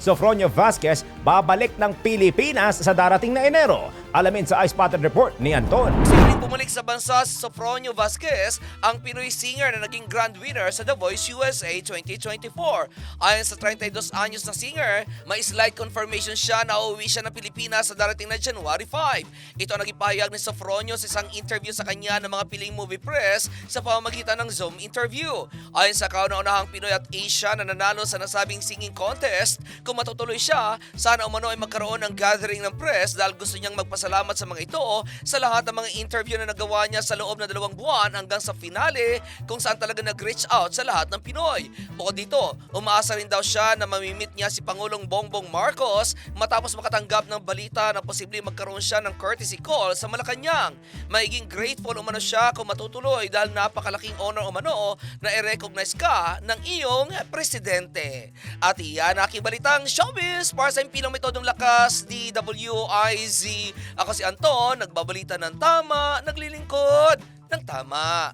Sofronio Vasquez babalik ng Pilipinas sa darating na Enero. Alamin sa Ice Spotted Report ni Anton. Siling bumalik sa bansa si Sofronio Vasquez, ang Pinoy singer na naging grand winner sa The Voice USA 2024. Ayon sa 32 anyos na singer, may slight confirmation siya na uuwi siya ng Pilipinas sa darating na January 5. Ito ang naging pahayag ni Sofronio sa isang interview sa kanya ng mga piling movie press sa pamamagitan ng Zoom interview. Ayon sa kauna-unahang Pinoy at Asia na nanalo sa nasabing singing contest, kung matutuloy siya, sana umano ay magkaroon ng gathering ng press dahil gusto niyang magpasalamat sa mga ito sa lahat ng mga interview na nagawa niya sa loob ng dalawang buwan hanggang sa finale kung saan talaga nag-reach out sa lahat ng Pinoy. Bukod dito, umaasa rin daw siya na mamimit niya si Pangulong Bongbong Marcos matapos makatanggap ng balita na posibleng magkaroon siya ng courtesy call sa Malacanang. Maiging grateful umano siya kung matutuloy dahil napakalaking honor umano na i-recognize ka ng iyong presidente. At iyan aking balitang showbiz para sa impilang metodong lakas DWIZ. Ako si Anton, nagbabalita ng tama, naglilingkod ng tama.